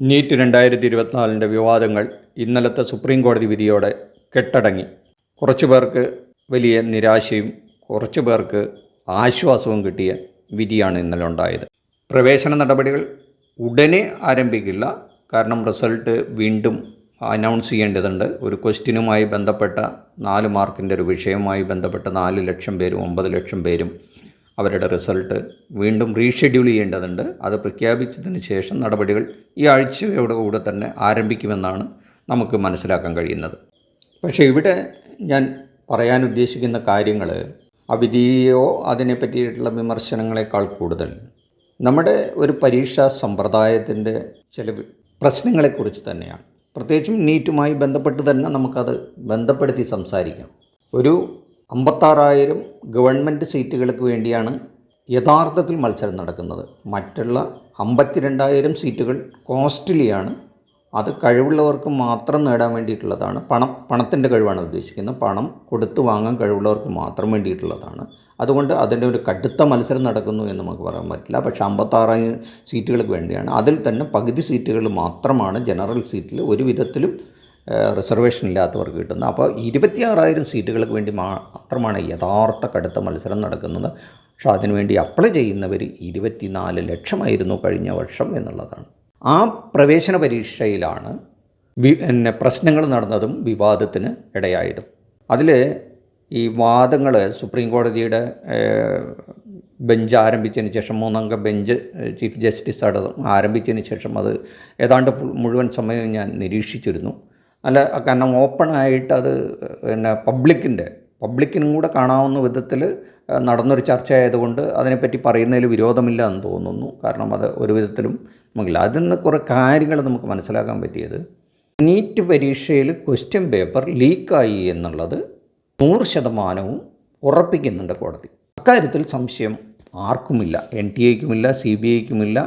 NEET രണ്ടായിരത്തി ഇരുപത്തിനാലിന്റെ വിവാദങ്ങൾ ഇന്നലത്തെ സുപ്രീം കോടതി വിധിയോടെ കെട്ടടങ്ങി. കുറച്ചു പേർക്ക് വലിയ നിരാശയും കുറച്ചു പേർക്ക് ആശ്വാസവും കിട്ടിയ വിധിയാണ് ഇന്നലെ ഉണ്ടായത്. പ്രവേശന നടപടികൾ ഉടനെ ആരംഭിക്കില്ല. കാരണം റിസൾട്ട് വീണ്ടും അനൗൺസ് ചെയ്യേണ്ടതുണ്ട്. ഒരു ക്വസ്റ്റ്യനുമായി ബന്ധപ്പെട്ട നാല് മാർക്കിന്റെ ഒരു വിഷയവുമായി ബന്ധപ്പെട്ട നാല് ലക്ഷം പേരും ഒമ്പത് ലക്ഷം പേരും അവരുടെ റിസൾട്ട് വീണ്ടും റീഷെഡ്യൂൾ ചെയ്യേണ്ടതുണ്ട്. അത് പ്രഖ്യാപിച്ചതിന് ശേഷം നടപടികൾ ഈ ആഴ്ചയോട് കൂടെ തന്നെ ആരംഭിക്കുമെന്നാണ് നമുക്ക് മനസ്സിലാക്കാൻ കഴിയുന്നത്. പക്ഷേ ഇവിടെ ഞാൻ പറയാൻ ഉദ്ദേശിക്കുന്ന കാര്യങ്ങൾ അവിധിയോ വിധിയോ അതിനെ പറ്റിയിട്ടുള്ള വിമർശനങ്ങളെക്കാൾ കൂടുതൽ നമ്മുടെ ഒരു പരീക്ഷാ സമ്പ്രദായത്തിന്റെ ചില പ്രശ്നങ്ങളെക്കുറിച്ച് തന്നെയാണ്. പ്രത്യേകിച്ചും നീറ്റുമായി ബന്ധപ്പെട്ട് തന്നെ നമുക്കത് ബന്ധപ്പെടുത്തി സംസാരിക്കാം. ഒരു അമ്പത്താറായിരം ഗവൺമെന്റ് സീറ്റുകൾക്ക് വേണ്ടിയാണ് യഥാർത്ഥത്തിൽ മത്സരം നടക്കുന്നത്. മറ്റുള്ള അമ്പത്തിരണ്ടായിരം സീറ്റുകൾ കോസ്റ്റ്ലിയാണ്. അത് കഴിവുള്ളവർക്ക് മാത്രം നേടാൻ വേണ്ടിയിട്ടുള്ളതാണ്. പണം പണത്തിന്റെ കഴിവാണ് ഉദ്ദേശിക്കുന്നത്. പണം കൊടുത്തു വാങ്ങാൻ കഴിവുള്ളവർക്ക് മാത്രം വേണ്ടിയിട്ടുള്ളതാണ്. അതുകൊണ്ട് അതിന്റെ ഒരു കടുത്ത മത്സരം നടക്കുന്നു എന്ന് നമുക്ക് പറയാൻ പറ്റില്ല. പക്ഷേ അമ്പത്താറായിരം സീറ്റുകൾക്ക് വേണ്ടിയാണ്. അതിൽ തന്നെ പകുതി സീറ്റുകൾ മാത്രമാണ് ജനറൽ സീറ്റിൽ ഒരു വിധത്തിലും റിസർവേഷൻ ഇല്ലാത്തവർക്ക് കിട്ടുന്നത് അപ്പോൾ ഇരുപത്തിയാറായിരം സീറ്റുകൾക്ക് വേണ്ടി മാത്രമാണ് യഥാർത്ഥ കടുത്ത മത്സരം നടക്കുന്നത്. പക്ഷേ അതിനുവേണ്ടി അപ്ലൈ ചെയ്യുന്നവർ ഇരുപത്തിനാല് ലക്ഷമായിരുന്നു കഴിഞ്ഞ വർഷം എന്നുള്ളതാണ്. ആ പ്രവേശന പരീക്ഷയിലാണ് പിന്നെ പ്രശ്നങ്ങൾ നടന്നതും വിവാദത്തിന് ഇടയായതും. അതിൽ ഈ വാദങ്ങൾ സുപ്രീം കോടതിയുടെ ബെഞ്ച് ആരംഭിച്ചതിന് ശേഷം മൂന്നംഗ ബെഞ്ച് ചീഫ് ജസ്റ്റിസ് അടക്കം ആരംഭിച്ചതിന് ശേഷം അത് ഏതാണ്ട് മുഴുവൻ സമയവും ഞാൻ നിരീക്ഷിച്ചിരുന്നു. അല്ല കാരണം ഓപ്പണായിട്ട് അത് പിന്നെ പബ്ലിക്കിന്റെ പബ്ലിക്കിനും കൂടെ കാണാവുന്ന വിധത്തിൽ നടന്നൊരു ചർച്ച ആയതുകൊണ്ട് അതിനെപ്പറ്റി പറയുന്നതിൽ വിരോധമില്ല എന്ന് തോന്നുന്നു. കാരണം അത് ഒരു വിധത്തിലും നമുക്കില്ല. അതിൽ നിന്ന് കുറേ കാര്യങ്ങൾ നമുക്ക് മനസ്സിലാക്കാൻ പറ്റിയത് നീറ്റ് പരീക്ഷയിൽ ക്വസ്റ്റ്യൻ പേപ്പർ ലീക്കായി എന്നുള്ളത് നൂറ് ശതമാനവും ഉറപ്പിക്കുന്നുണ്ട് കോടതി. അക്കാര്യത്തിൽ സംശയം ആർക്കുമില്ല. എൻ ടി എക്കുമില്ല സി ബി ഐക്കുമില്ല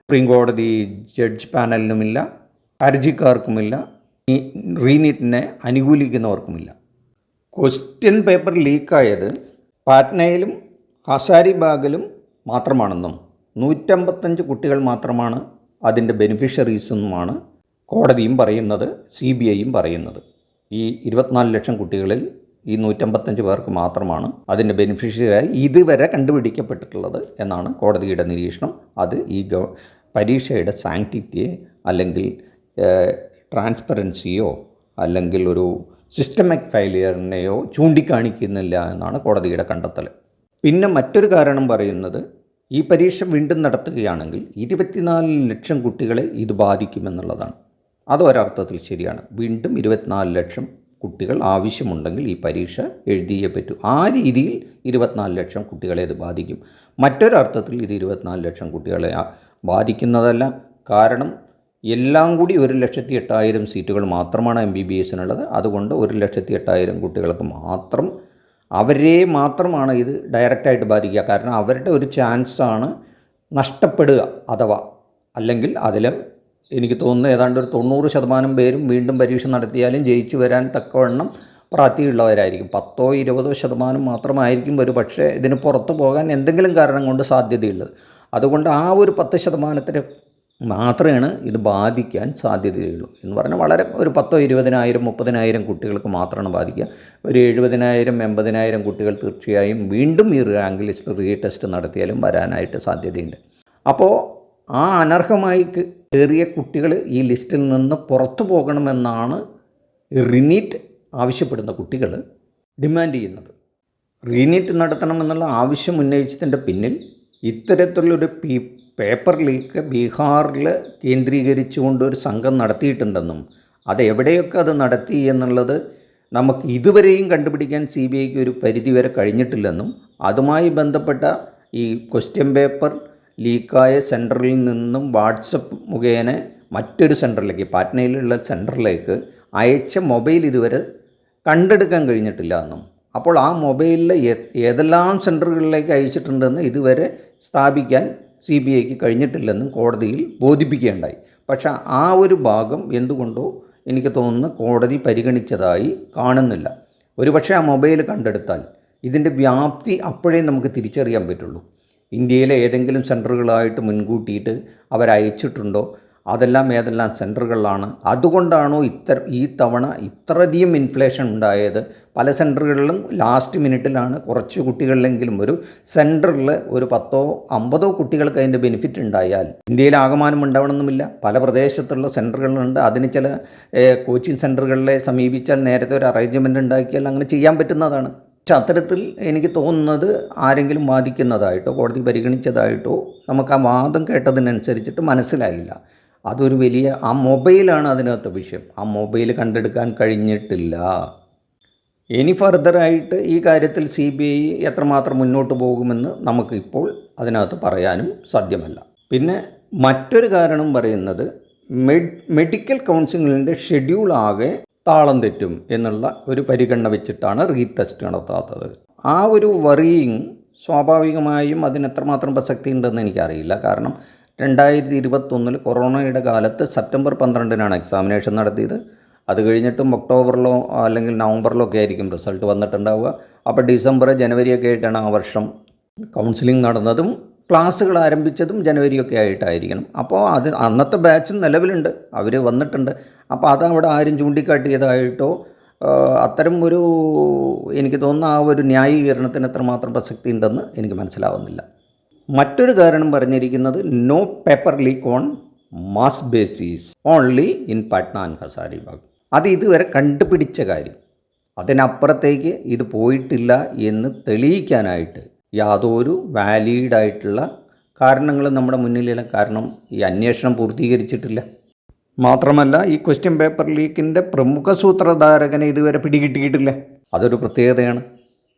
സുപ്രീം കോടതി ജഡ്ജ് പാനലിനുമില്ല ഹർജിക്കാർക്കുമില്ല റീനീറ്റിനെ അനുകൂലിക്കുന്നവർക്കുമില്ല. ക്വസ്റ്റ്യൻ പേപ്പർ ലീക്കായത് പാറ്റ്നയിലും ഹസാരിബാഗിലും മാത്രമാണെന്നും നൂറ്റമ്പത്തഞ്ച് കുട്ടികൾ മാത്രമാണ് അതിന്റെ ബെനിഫിഷ്യറീസെന്നുമാണ് കോടതിയും പറയുന്നത് സി ബി ഐയും പറയുന്നത്. ഈ ഇരുപത്തിനാല് ലക്ഷം കുട്ടികളിൽ ഈ നൂറ്റമ്പത്തഞ്ച് പേർക്ക് മാത്രമാണ് അതിന്റെ ബെനിഫിഷ്യറിയായി ഇതുവരെ കണ്ടുപിടിക്കപ്പെട്ടിട്ടുള്ളത് എന്നാണ് കോടതിയുടെ നിരീക്ഷണം. അത് ഈ ഗവ പരീക്ഷയുടെ സാങ്ക്ടിറ്റിയെ അല്ലെങ്കിൽ ട്രാൻസ്പെറൻസിയോ അല്ലെങ്കിൽ ഒരു സിസ്റ്റമിക് ഫെയിലിയറിനെയോ ചൂണ്ടിക്കാണിക്കുന്നില്ല എന്നാണ് കോടതിയുടെ കണ്ടെത്തൽ. പിന്നെ മറ്റൊരു കാരണം പറയുന്നത് ഈ പരീക്ഷ വീണ്ടും നടത്തുകയാണെങ്കിൽ ഇരുപത്തിനാല് ലക്ഷം കുട്ടികളെ ഇത് ബാധിക്കുമെന്നുള്ളതാണ്. അത് ഒരർത്ഥത്തിൽ ശരിയാണ്. വീണ്ടും ഇരുപത്തിനാല് ലക്ഷം കുട്ടികൾ ആവശ്യമുണ്ടെങ്കിൽ ഈ പരീക്ഷ എഴുതിയേ പറ്റൂ. ആ രീതിയിൽ ഇരുപത്തിനാല് ലക്ഷം കുട്ടികളെ ഇത് ബാധിക്കും. മറ്റൊരർത്ഥത്തിൽ ഇത് ഇരുപത്തിനാല് ലക്ഷം കുട്ടികളെ ബാധിക്കുന്നതല്ല. കാരണം എല്ലാം കൂടി ഒരു ലക്ഷത്തി എട്ടായിരം സീറ്റുകൾ മാത്രമാണ് എം ബി ബി എസിനുള്ളത് അതുകൊണ്ട് ഒരു ലക്ഷത്തി എട്ടായിരം കുട്ടികൾക്ക് മാത്രം അവരെ മാത്രമാണ് ഇത് ഡയറക്റ്റായിട്ട് ബാധിക്കുക. കാരണം അവരുടെ ഒരു ചാൻസാണ് നഷ്ടപ്പെടുക അഥവാ അല്ലെങ്കിൽ അതിൽ എനിക്ക് തോന്നുന്നു ഏതാണ്ട് ഒരു തൊണ്ണൂറ് ശതമാനം പേരും വീണ്ടും പരീക്ഷ നടത്തിയാലും ജയിച്ചു വരാൻ തക്കവണ്ണം പ്രാപ്തിയുള്ളവരായിരിക്കും. പത്തോ ഇരുപതോ ശതമാനം മാത്രമായിരിക്കും ഒരു പക്ഷേ ഇതിന് പുറത്തു പോകാൻ എന്തെങ്കിലും കാരണം കൊണ്ട് സാധ്യതയുള്ളത്. അതുകൊണ്ട് ആ ഒരു പത്ത് ശതമാനത്തിന് മാത്രമാണ് ഇത് ബാധിക്കാൻ സാധ്യതയുള്ളൂ എന്ന് പറഞ്ഞാൽ വളരെ ഒരു പത്തോ ഇരുപതിനായിരം മുപ്പതിനായിരം കുട്ടികൾക്ക് മാത്രമാണ് ബാധിക്കുക. ഒരു എഴുപതിനായിരം എൺപതിനായിരം കുട്ടികൾ തീർച്ചയായും വീണ്ടും ഈ റാങ്ക് ലിസ്റ്റ് റീ ടെസ്റ്റ് നടത്തിയാലും വരാനായിട്ട് സാധ്യതയുണ്ട്. അപ്പോൾ ആ അനർഹമായി കയറിയ കുട്ടികൾ ഈ ലിസ്റ്റിൽ നിന്ന് പുറത്തു പോകണമെന്നാണ് റിനീറ്റ് ആവശ്യപ്പെടുന്ന കുട്ടികൾ ഡിമാൻഡ് ചെയ്യുന്നത്. റീനീറ്റ് നടത്തണമെന്നുള്ള ആവശ്യം ഉന്നയിച്ചതിന്റെ പിന്നിൽ ഇത്തരത്തിലുള്ളൊരു പീ പേപ്പർ ലീക്ക് ബീഹാറിൽ കേന്ദ്രീകരിച്ചുകൊണ്ട് ഒരു സംഘം നടത്തിയിട്ടുണ്ടെന്നും അത് എവിടെയൊക്കെ അത് നടത്തി എന്നുള്ളത് നമുക്ക് ഇതുവരെയും കണ്ടുപിടിക്കാൻ സി ബി ഐക്ക് ഒരു പരിധി വരെ കഴിഞ്ഞിട്ടില്ലെന്നും അതുമായി ബന്ധപ്പെട്ട ഈ ക്വസ്റ്റ്യൻ പേപ്പർ ലീക്കായ സെന്ററിൽ നിന്നും വാട്സപ്പ് മുഖേന മറ്റൊരു സെന്ററിലേക്ക് പാറ്റ്നയിലുള്ള സെന്ററിലേക്ക് അയച്ച മൊബൈൽ ഇതുവരെ കണ്ടെടുക്കാൻ കഴിഞ്ഞിട്ടില്ല എന്നും. അപ്പോൾ ആ മൊബൈലിൽ ഏതെല്ലാം സെന്ററുകളിലേക്ക് അയച്ചിട്ടുണ്ടെന്ന് ഇതുവരെ സ്ഥാപിക്കാൻ സി ബി ഐക്ക് കഴിഞ്ഞിട്ടില്ലെന്നും കോടതിയിൽ ബോധിപ്പിക്കുകയുണ്ടായി. പക്ഷേ ആ ഒരു ഭാഗം എന്തുകൊണ്ടോ എനിക്ക് തോന്നുന്നു കോടതി പരിഗണിച്ചതായി കാണുന്നില്ല. ഒരുപക്ഷെ ആ മൊബൈൽ കണ്ടെടുത്താൽ ഇതിന്റെ വ്യാപ്തി അപ്പോഴേ നമുക്ക് തിരിച്ചറിയാൻ പറ്റുള്ളൂ. ഇന്ത്യയിലെ ഏതെങ്കിലും സെന്ററുകളായിട്ട് മുൻകൂട്ടിയിട്ട് അവരയച്ചിട്ടുണ്ടോ? അതെല്ലാം ഏതെല്ലാം സെന്ററുകളിലാണ്. അതുകൊണ്ടാണോ ഇത്ര ഈ തവണ ഇത്രയധികം ഇൻഫ്ലേഷൻ ഉണ്ടായത്? പല സെന്ററുകളിലും ലാസ്റ്റ് മിനിറ്റിലാണ് കുറച്ച് കുട്ടികളിലെങ്കിലും ഒരു സെന്ററിൽ ഒരു പത്തോ അമ്പതോ കുട്ടികൾക്ക് അതിന്റെ ബെനിഫിറ്റ് ഉണ്ടായാൽ. ഇന്ത്യയിൽ ആകമാനം ഉണ്ടാവണമെന്നുമില്ല പല പ്രദേശത്തുള്ള സെന്ററുകളുണ്ട്. അതിന് ചില കോച്ചിങ് സെന്ററുകളിലെ സമീപിച്ചാൽ നേരത്തെ ഒരു അറേഞ്ച്മെന്റ് ഉണ്ടാക്കിയാൽ അങ്ങനെ ചെയ്യാൻ പറ്റുന്നതാണ്. പക്ഷെ അത്തരത്തിൽ എനിക്ക് തോന്നുന്നത് ആരെങ്കിലും വാദിക്കുന്നതായിട്ടോ കോടതി പരിഗണിച്ചതായിട്ടോ നമുക്ക് ആ വാദം കേട്ടതിനനുസരിച്ചിട്ട് മനസ്സിലായില്ല. അതൊരു വലിയ ആ മൊബൈലാണ് അതിനകത്ത് വിഷയം. ആ മൊബൈൽ കണ്ടെടുക്കാൻ കഴിഞ്ഞിട്ടില്ല. ഇനി ഫർദറായിട്ട് ഈ കാര്യത്തിൽ സി ബി ഐ എത്രമാത്രം മുന്നോട്ട് പോകുമെന്ന് നമുക്കിപ്പോൾ അതിനകത്ത് പറയാനും സാധ്യമല്ല. പിന്നെ മറ്റൊരു കാരണം പറയുന്നത് മെഡ് മെഡിക്കൽ കൗൺസിലിന്റെ ഷെഡ്യൂൾ ആകെ താളം തെറ്റും എന്നുള്ള ഒരു പരിഗണന വെച്ചിട്ടാണ് റീടെസ്റ്റ് നടത്താത്തത്. ആ ഒരു വറിയിങ് സ്വാഭാവികമായും അതിന് എത്രമാത്രം പ്രസക്തി ഉണ്ടെന്ന് എനിക്കറിയില്ല. കാരണം രണ്ടായിരത്തി ഇരുപത്തൊന്നിൽ കൊറോണയുടെ കാലത്ത് സെപ്റ്റംബർ പന്ത്രണ്ടിനാണ് എക്സാമിനേഷൻ നടത്തിയത്. അത് കഴിഞ്ഞിട്ടും ഒക്ടോബറിലോ അല്ലെങ്കിൽ നവംബറിലോ ഒക്കെ ആയിരിക്കും റിസൾട്ട് വന്നിട്ടുണ്ടാവുക. അപ്പോൾ ഡിസംബർ ജനുവരിയൊക്കെ ആയിട്ടാണ് ആ വർഷം കൗൺസിലിംഗ് നടന്നതും ക്ലാസ്സുകൾ ആരംഭിച്ചതും ജനുവരിയൊക്കെ ആയിട്ടായിരിക്കണം. അപ്പോൾ അത് അന്നത്തെ ബാച്ച് നിലവിലുണ്ട്. അവർ വന്നിട്ടുണ്ട്. അപ്പോൾ അതവിടെ ആരും ചൂണ്ടിക്കാട്ടിയതായിട്ടോ അത്തരം ഒരു എനിക്ക് തോന്നുന്ന ആ ഒരു ന്യായീകരണത്തിന് എത്രമാത്രം പ്രസക്തി ഉണ്ടെന്ന് എനിക്ക് മനസ്സിലാവുന്നില്ല. മറ്റൊരു കാരണം പറഞ്ഞിരിക്കുന്നത് no paper leak on mass basis only in Patna and Hazaribagh അത് ഇതുവരെ കണ്ടുപിടിച്ച കാര്യം. അതിനപ്പുറത്തേക്ക് ഇത് പോയിട്ടില്ല എന്ന് തെളിയിക്കാനായിട്ട് യാതൊരു വാലിഡായിട്ടുള്ള കാരണങ്ങളും നമ്മുടെ മുന്നിലില്ല. കാരണം ഈ അന്വേഷണം പൂർത്തീകരിച്ചിട്ടില്ല. മാത്രമല്ല ഈ ക്വസ്റ്റ്യൻ പേപ്പർ ലീക്കിന്റെ പ്രമുഖ സൂത്രധാരകനെ ഇതുവരെ പിടികിട്ടിയിട്ടില്ല. അതൊരു പ്രത്യേകതയാണ്.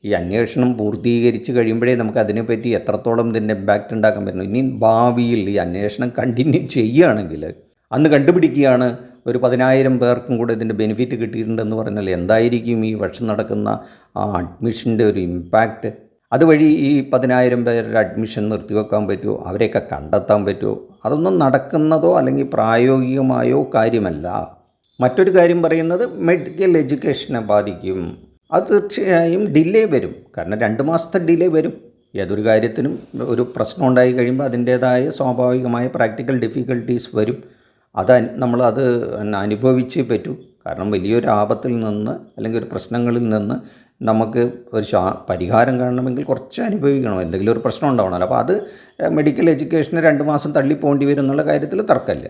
ഈ അന്വേഷണം പൂർത്തീകരിച്ച് കഴിയുമ്പോഴേ നമുക്ക് അതിനെപ്പറ്റി എത്രത്തോളം ഇതിന്റെ ഇമ്പാക്റ്റ് ഉണ്ടാക്കാൻ പറ്റുന്നു. ഇനി ഭാവിയിൽ ഈ അന്വേഷണം കണ്ടിന്യൂ ചെയ്യുകയാണെങ്കിൽ അന്ന് കണ്ടുപിടിക്കുകയാണ് ഒരു പതിനായിരം പേർക്കും കൂടെ ഇതിന്റെ ബെനിഫിറ്റ് കിട്ടിയിട്ടുണ്ടെന്ന് പറഞ്ഞാൽ എന്തായിരിക്കും ഈ വർഷം നടക്കുന്ന ആ അഡ്മിഷന്റെ ഒരു ഇമ്പാക്റ്റ് അതുവഴി ഈ പതിനായിരം പേരുടെ അഡ്മിഷൻ നിർത്തിവെക്കാൻ പറ്റുമോ? അവരെയൊക്കെ കണ്ടെത്താൻ പറ്റുമോ? അതൊന്നും നടക്കുന്നതോ അല്ലെങ്കിൽ പ്രായോഗികമായോ കാര്യമല്ല. മറ്റൊരു കാര്യം പറയുന്നത് മെഡിക്കൽ എഡ്യൂക്കേഷനെ ബാധിക്കും. അത് തീർച്ചയായും ഡിലേ വരും. കാരണം രണ്ട് മാസത്തെ ഡിലേ വരും. ഏതൊരു കാര്യത്തിനും ഒരു പ്രശ്നം ഉണ്ടായി കഴിയുമ്പോൾ അതിന്റേതായ സ്വാഭാവികമായ പ്രാക്ടിക്കൽ ഡിഫിക്കൽട്ടീസ് വരും. അത് നമ്മളത് അനുഭവിച്ചേ പറ്റൂ. കാരണം വലിയൊരു ആപത്തിൽ നിന്ന് അല്ലെങ്കിൽ ഒരു പ്രശ്നങ്ങളിൽ നിന്ന് നമുക്ക് ഒരു ശാ പരിഹാരം കാണണമെങ്കിൽ കുറച്ച് അനുഭവിക്കണം. എന്തെങ്കിലും ഒരു പ്രശ്നം ഉണ്ടാവണമല്ലോ അപ്പോൾ അത് മെഡിക്കൽ എഡ്യൂക്കേഷന് രണ്ട് മാസം തള്ളി പോകേണ്ടി വരും എന്നുള്ള കാര്യത്തിൽ തർക്കമില്ല.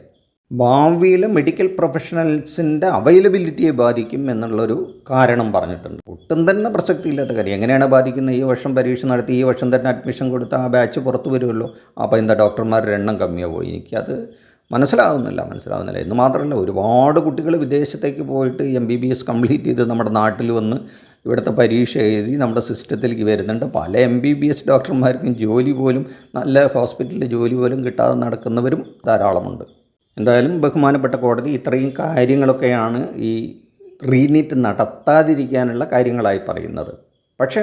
ഭാവിയിൽ മെഡിക്കൽ പ്രൊഫഷണൽസിന്റെ അവൈലബിലിറ്റിയെ ബാധിക്കും എന്നുള്ളൊരു കാരണം പറഞ്ഞിട്ടുണ്ട്. ഒട്ടും തന്നെ പ്രസക്തി ഇല്ലാത്ത കാര്യം. എങ്ങനെയാണ് ബാധിക്കുന്നത്? ഈ വർഷം പരീക്ഷ നടത്തി ഈ വർഷം തന്നെ അഡ്മിഷൻ കൊടുത്ത ആ ബാച്ച് പുറത്തു വരുമല്ലോ. അപ്പോൾ എന്താ ഡോക്ടർമാരുടെ എണ്ണം കമ്മിയാവോ എനിക്കത് മനസ്സിലാകുന്നില്ല മനസ്സിലാകുന്നില്ല എന്ന് മാത്രമല്ല ഒരുപാട് കുട്ടികൾ വിദേശത്തേക്ക് പോയിട്ട് M B B S complete ചെയ്ത് നമ്മുടെ നാട്ടിൽ വന്ന് ഇവിടുത്തെ പരീക്ഷ എഴുതി നമ്മുടെ സിസ്റ്റത്തിലേക്ക് വരുന്നുണ്ട്. പല എം ബി ബി എസ് ഡോക്ടർമാർക്കും ജോലി പോലും നല്ല ഹോസ്പിറ്റലിൽ ജോലി പോലും കിട്ടാതെ നടക്കുന്നവരും ധാരാളമുണ്ട്. എന്തായാലും ബഹുമാനപ്പെട്ട കോടതി ഇത്രയും കാര്യങ്ങളൊക്കെയാണ് ഈ റീനീറ്റ് നടത്താതിരിക്കാനുള്ള കാര്യങ്ങളായി പറയുന്നത്. പക്ഷേ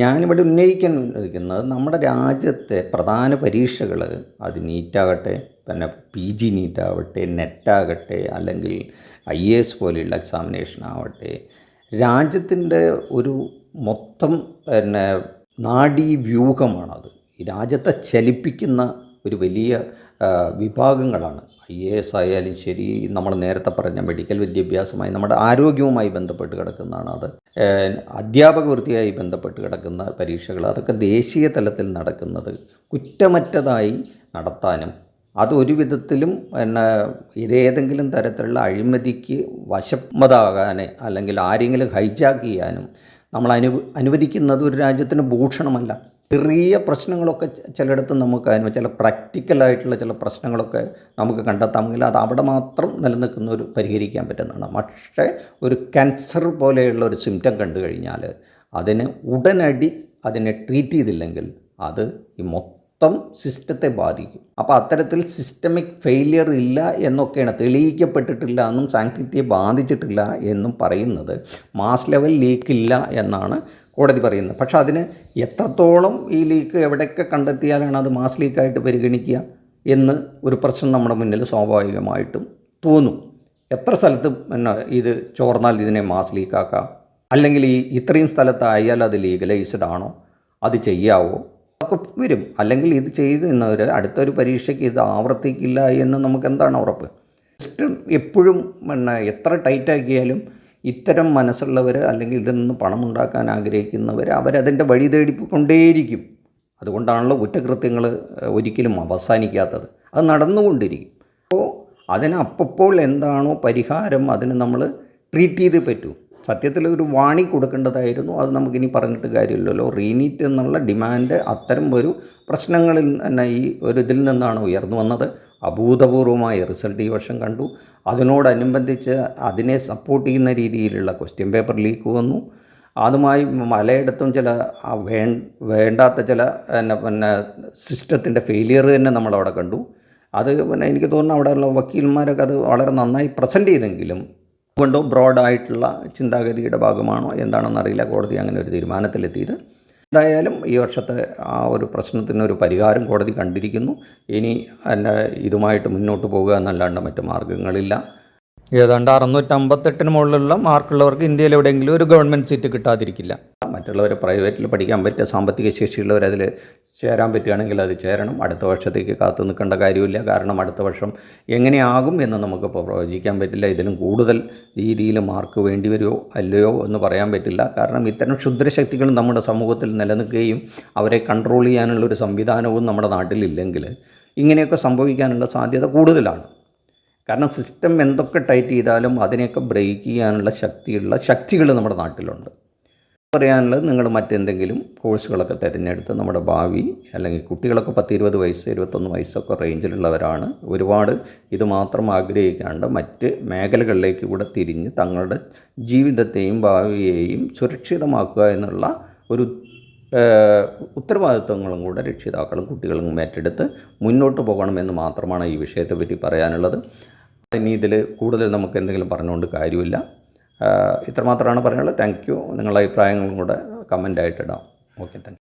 ഞാനിവിടെ ഉന്നയിക്കാൻ ഉന്നയിക്കുന്നത് നമ്മുടെ രാജ്യത്തെ പ്രധാന പരീക്ഷകൾ അത് നീറ്റാകട്ടെ പിന്നെ പി ജി നീറ്റാവട്ടെ നെറ്റാകട്ടെ അല്ലെങ്കിൽ ഐ എ എസ് പോലെയുള്ള എക്സാമിനേഷൻ ആവട്ടെ രാജ്യത്തിന്റെ ഒരു മൊത്തം പിന്നെ നാഡീവ്യൂഹമാണത്. രാജ്യത്തെ ചലിപ്പിക്കുന്ന ഒരു വലിയ വിഭാഗങ്ങളാണ്. ഐ എ എസ് ആയാലും ശരി നമ്മൾ നേരത്തെ പറഞ്ഞ മെഡിക്കൽ വിദ്യാഭ്യാസമായി നമ്മുടെ ആരോഗ്യവുമായി ബന്ധപ്പെട്ട് കിടക്കുന്നതാണ് അത്. അധ്യാപക വൃത്തിയായി ബന്ധപ്പെട്ട് കിടക്കുന്ന പരീക്ഷകൾ അതൊക്കെ ദേശീയ തലത്തിൽ നടക്കുന്നത് കുറ്റമറ്റതായി നടത്താനും അത് വിധത്തിലും പിന്നെ ഇതേതെങ്കിലും തരത്തിലുള്ള അഴിമതിക്ക് വശമതാകാൻ അല്ലെങ്കിൽ ആരെങ്കിലും ഹൈജാക്ക് ചെയ്യാനും നമ്മൾ അനു അനുവദിക്കുന്നത് ഒരു രാജ്യത്തിന് ഭൂഷണമല്ല. ചെറിയ പ്രശ്നങ്ങളൊക്കെ ചിലയിടത്ത് നമുക്ക് അതിന് ചില പ്രാക്ടിക്കലായിട്ടുള്ള ചില പ്രശ്നങ്ങളൊക്കെ നമുക്ക് കണ്ടെത്താമെങ്കിൽ അത് അവിടെ മാത്രം നിലനിൽക്കുന്ന ഒരു പരിഹരിക്കാൻ പറ്റുന്നതാണ്. പക്ഷേ ഒരു ക്യാൻസർ പോലെയുള്ള ഒരു സിംറ്റം കണ്ടു കഴിഞ്ഞാൽ അതിന് ഉടനടി അതിനെ ട്രീറ്റ് ചെയ്തില്ലെങ്കിൽ അത് ഈ മൊത്തം സിസ്റ്റത്തെ ബാധിക്കും. അപ്പോൾ അത്തരത്തിൽ സിസ്റ്റമിക് ഫെയിലിയർ ഇല്ല എന്നൊക്കെയാണ് തെളിയിക്കപ്പെട്ടിട്ടില്ല എന്നും സാങ്ക്ടിറ്റിയെ ബാധിച്ചിട്ടില്ല എന്നും പറയുന്നത് മാസ് ലെവൽ ലീക്കില്ല എന്നാണ് കോടതി പറയുന്നത്. പക്ഷേ അതിന് എത്രത്തോളം ഈ ലീക്ക് എവിടെയൊക്കെ കണ്ടെത്തിയാലാണ് അത് മാസ് ലീക്കായിട്ട് പരിഗണിക്കുക എന്ന് ഒരു പ്രശ്നം നമ്മുടെ മുന്നിൽ സ്വാഭാവികമായിട്ടും തോന്നും. എത്ര സ്ഥലത്ത് പിന്നെ ഇത് ചോർന്നാൽ ഇതിനെ മാസ് ലീക്കാക്കാം? അല്ലെങ്കിൽ ഈ ഇത്രയും സ്ഥലത്തായാൽ അത് ലീഗലൈസ്ഡ് ആണോ? അത് ചെയ്യാവോ? അതൊക്കെ വരും. അല്ലെങ്കിൽ ഇത് ചെയ്ത് നിന്നവർ അടുത്തൊരു പരീക്ഷയ്ക്ക് ഇത് ആവർത്തിക്കില്ല എന്ന് നമുക്ക് എന്താണ് ഉറപ്പ്? ജസ്റ്റ് എപ്പോഴും പിന്നെ എത്ര ടൈറ്റാക്കിയാലും ഇത്തരം മനസ്സുള്ളവർ അല്ലെങ്കിൽ ഇതിൽ നിന്ന് പണമുണ്ടാക്കാൻ ആഗ്രഹിക്കുന്നവർ അവരതിന്റെ വഴി തേടിക്കൊണ്ടേയിരിക്കും. അതുകൊണ്ടാണല്ലോ കുറ്റകൃത്യങ്ങൾ ഒരിക്കലും അവസാനിക്കാത്തത്. അത് നടന്നുകൊണ്ടിരിക്കും. അപ്പോൾ അതിന് അപ്പോൾ എന്താണോ പരിഹാരം അതിന് നമ്മൾ ട്രീറ്റ് ചെയ്ത് പറ്റൂ. സത്യത്തിൽ ഒരു വാണി കൊടുക്കേണ്ടതായിരുന്നു. അത് നമുക്കിനി പറഞ്ഞിട്ട് കാര്യമില്ലല്ലോ. റീനീറ്റ് എന്നുള്ള ഡിമാൻഡ് അത്തരം ഒരു പ്രശ്നങ്ങളിൽ തന്നെ ഈ ഒരു ഇതിൽ നിന്നാണ് ഉയർന്നു വന്നത്. അഭൂതപൂർവമായ റിസൾട്ട് ഈ വർഷം കണ്ടു. അതിനോടനുബന്ധിച്ച് അതിനെ സപ്പോർട്ട് ചെയ്യുന്ന രീതിയിലുള്ള ക്വസ്റ്റ്യൻ പേപ്പർ ലീക്ക് വന്നു. അതുമായി പലയിടത്തും ചില വേ വേണ്ടാത്ത ചില പിന്നെ പിന്നെ സിസ്റ്റത്തിന്റെ ഫെയിലിയർ തന്നെ നമ്മളവിടെ കണ്ടു. അത് പിന്നെ എനിക്ക് തോന്നുന്നു അവിടെയുള്ള വക്കീൽമാരൊക്കെ അത് വളരെ നന്നായി പ്രസന്റ് ചെയ്തെങ്കിലും കൊണ്ടോ ബ്രോഡായിട്ടുള്ള ചിന്താഗതിയുടെ ഭാഗമാണോ എന്താണെന്നറിയില്ല കോടതി അങ്ങനെ ഒരു തീരുമാനത്തിലെത്തിയത്. എന്തായാലും ഈ വർഷത്തെ ആ ഒരു പ്രശ്നത്തിനൊരു പരിഹാരം കോടതി കണ്ടിരിക്കുന്നു. ഇനി എന്റെ ഇതുമായിട്ട് മുന്നോട്ട് പോകുക എന്നല്ലാണ്ട് മറ്റു മാർഗങ്ങളില്ല ഏതാണ്ട് അറുന്നൂറ്റമ്പത്തെട്ടിന് മുകളിലുള്ള മാർക്കുള്ളവർക്ക് ഇന്ത്യയിൽ എവിടെയെങ്കിലും ഒരു ഗവൺമെന്റ് സീറ്റ് കിട്ടാതിരിക്കില്ല. മറ്റുള്ളവർ പ്രൈവറ്റിൽ പഠിക്കാൻ പറ്റിയ സാമ്പത്തിക ശേഷിയുള്ളവർ അതിൽ ചേരാൻ പറ്റുകയാണെങ്കിൽ അത് ചേരണം. അടുത്ത വർഷത്തേക്ക് കാത്തു നിൽക്കേണ്ട കാര്യമില്ല. കാരണം അടുത്ത വർഷം എങ്ങനെയാകും എന്ന് നമുക്കിപ്പോൾ പ്രവചിക്കാൻ പറ്റില്ല. ഇതിലും കൂടുതൽ രീതിയിൽ മാർക്ക് വേണ്ടി വരുമോ അല്ലയോ എന്ന് പറയാൻ പറ്റില്ല. കാരണം ഇത്തരം ക്ഷുദ്രശക്തികൾ നമ്മുടെ സമൂഹത്തിൽ നിലനിൽക്കുകയും അവരെ കൺട്രോൾ ചെയ്യാനുള്ള ഒരു സംവിധാനവും നമ്മുടെ നാട്ടിലില്ലെങ്കിൽ ഇങ്ങനെയൊക്കെ സംഭവിക്കാനുള്ള സാധ്യത കൂടുതലാണ്. കാരണം സിസ്റ്റം എന്തൊക്കെ ടൈറ്റ് ചെയ്താലും അതിനെയൊക്കെ ബ്രേക്ക് ചെയ്യാനുള്ള ശക്തിയുള്ള ശക്തികൾ നമ്മുടെ നാട്ടിലുണ്ട്. പറയാനുള്ളത് നിങ്ങൾ മറ്റെന്തെങ്കിലും കോഴ്സുകളൊക്കെ തിരഞ്ഞെടുത്ത് നമ്മുടെ ഭാവി അല്ലെങ്കിൽ കുട്ടികളൊക്കെ പത്ത് ഇരുപത് വയസ്സ് ഇരുപത്തൊന്ന് വയസ്സൊക്കെ റേഞ്ചിലുള്ളവരാണ്. ഒരുപാട് ഇത് മാത്രം ആഗ്രഹിക്കാണ്ട് മറ്റ് മേഖലകളിലേക്ക് കൂടെ തിരിഞ്ഞ് തങ്ങളുടെ ജീവിതത്തെയും ഭാവിയെയും സുരക്ഷിതമാക്കുക എന്നുള്ള ഒരു ഉത്തരവാദിത്വങ്ങളും കൂടെ രക്ഷിതാക്കളും കുട്ടികളും ഏറ്റെടുത്ത് മുന്നോട്ട് പോകണമെന്ന് മാത്രമാണ് ഈ വിഷയത്തെപ്പറ്റി പറയാനുള്ളത്. ഇനി ഇതിൽ കൂടുതൽ നമുക്ക് എന്തെങ്കിലും പറഞ്ഞുകൊണ്ട് കാര്യമില്ല. ഇത്രമാത്രമാണ് പറയാനുള്ളത് താങ്ക് യു നിങ്ങളുടെ അഭിപ്രായങ്ങളും കൂടെ കമന്റായിട്ടിടാം ഓക്കെ താങ്ക്